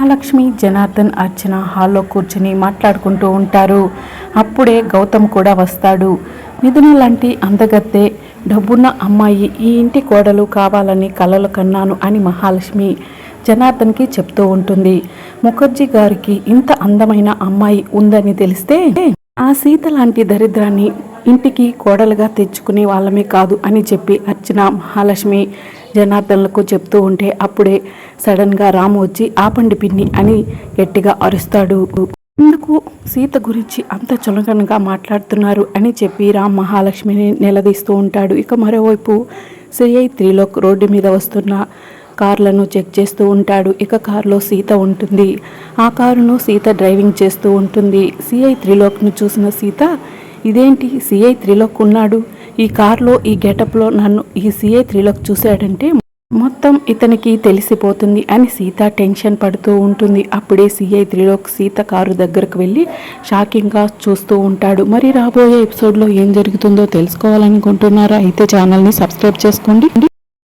మహాలక్ష్మి జనార్దన్ అర్చన హాల్లో కూర్చుని మాట్లాడుకుంటూ ఉంటారు. అప్పుడే గౌతమ్ కూడా వస్తాడు. మిథున లాంటి అందగత్తే డబ్బున్న అమ్మాయి ఈ ఇంటి కోడలు కావాలని కలలు కన్నాను అని మహాలక్ష్మి జనార్దన్కి చెప్తూ ఉంటుంది. ముఖర్జీ గారికి ఇంత అందమైన అమ్మాయి ఉందని తెలిస్తే ఆ సీత లాంటి దరిద్రాన్ని ఇంటికి కోడలుగా తెచ్చుకునే వాళ్ళమే కాదు అని చెప్పి అర్చన మహాలక్ష్మి జనార్దన్లకు చెప్తూ ఉంటే అప్పుడే సడన్గా రాము వచ్చి ఆపండి పిన్ని అని గట్టిగా అరుస్తాడు. ఎందుకు? సీత గురించి అంత చులకనగా మాట్లాడుతున్నారు అని చెప్పి రామ్ మహాలక్ష్మిని నిలదీస్తూ ఉంటాడు. ఇక మరోవైపు సిఐ త్రీలోక్ రోడ్డు మీద వస్తున్న కార్లను చెక్ చేస్తూ ఉంటాడు. ఇక కారులో సీత ఉంటుంది. ఆ కారును సీత డ్రైవింగ్ చేస్తూ ఉంటుంది. సిఐ త్రిలోక్ను చూసిన సీత ఇదేంటి? సిఐ త్రిలోక్ ఉన్నాడు. ఈ కారులో ఈ గెటప్లో నన్ను ఈ సిఐ త్రిలోక్ చూశాడంటే మొత్తం ఇతనికి తెలిసిపోతుంది అని సీత టెన్షన్ పడుతూ ఉంటుంది. అప్పుడే సిఐ త్రిలోక్ సీత కారు దగ్గరకు వెళ్ళి షాకింగ్గా చూస్తూ ఉంటాడు. మరి రాబోయే ఎపిసోడ్లో ఏం జరుగుతుందో తెలుసుకోవాలనుకుంటున్నారా? అయితే ఛానల్ని సబ్స్క్రైబ్ చేసుకోండి.